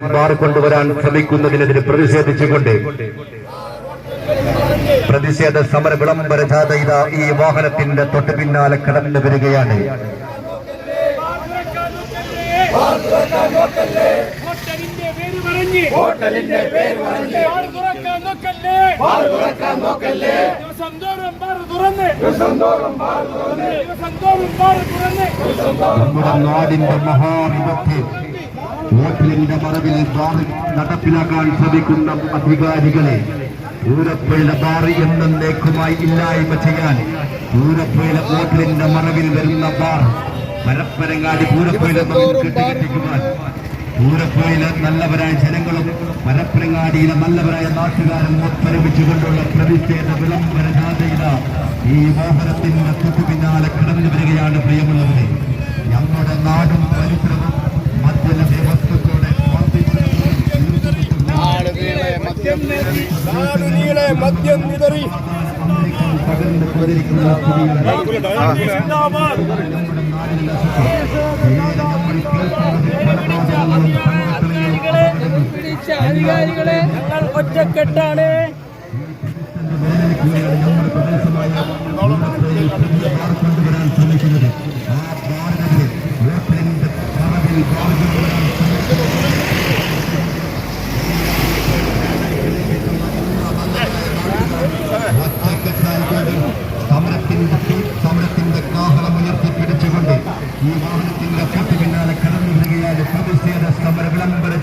Bar കൊണ്ടുവരാൻ ശ്രമിക്കുന്നതിനെതിരെ പ്രതിഷേധിച്ചുകൊണ്ട് പ്രതിഷേധ സമര വിളംബര ജാഥ ഇതാ ഈ വാഹനത്തിന്റെ തൊട്ട് പിന്നാലെ കടന്നു വരികയാണ്. ഹോട്ടലിന്റെ പേര് പറഞ്ഞ്. നമ്മുടെ നാടിന്റെ മഹാവിപത്ത് വോട്ടിലിന്റെ മറവിൽ നടപ്പിലാക്കാൻ ശ്രമിക്കുന്ന അധികാരികളെ പൂരപ്പുഴ ബാറി എന്നേക്കുമായി ഇല്ലായ്മ ചെയ്യാൻ പൂരപ്പുഴ വോട്ടിലിന്റെ മറവിൽ വരുന്ന ബാർ പരപ്പരങ്ങാടി പൂരപ്പുഴ കെട്ടിക്കെട്ടിക്കുവാൻ. നല്ലവരായ ജനങ്ങളും പരപ്പരങ്ങാടിയിലെ നല്ലവരായ നാട്ടുകാരും ഒത്തൊരുമിച്ചുകൊണ്ടുള്ള പ്രതിഷേധ വിളംബര ജാഥയില ഈ വാഹനത്തിന്റെ തൊട്ടു പിന്നാലെ കടന്നു വരികയാണ് പ്രിയമുള്ളവരെ. ഞങ്ങളുടെ നാടും നാടുനീളെ മദ്യം വിതറി അധികാരികളെ ഞങ്ങൾ ഒറ്റക്കെട്ടാണ്. ഈ വാഹനത്തിന്റെ തൊട്ടു പിന്നാലെ കടന്നു വരികയാണ് പ്രതിഷേധ സമര വിളംബര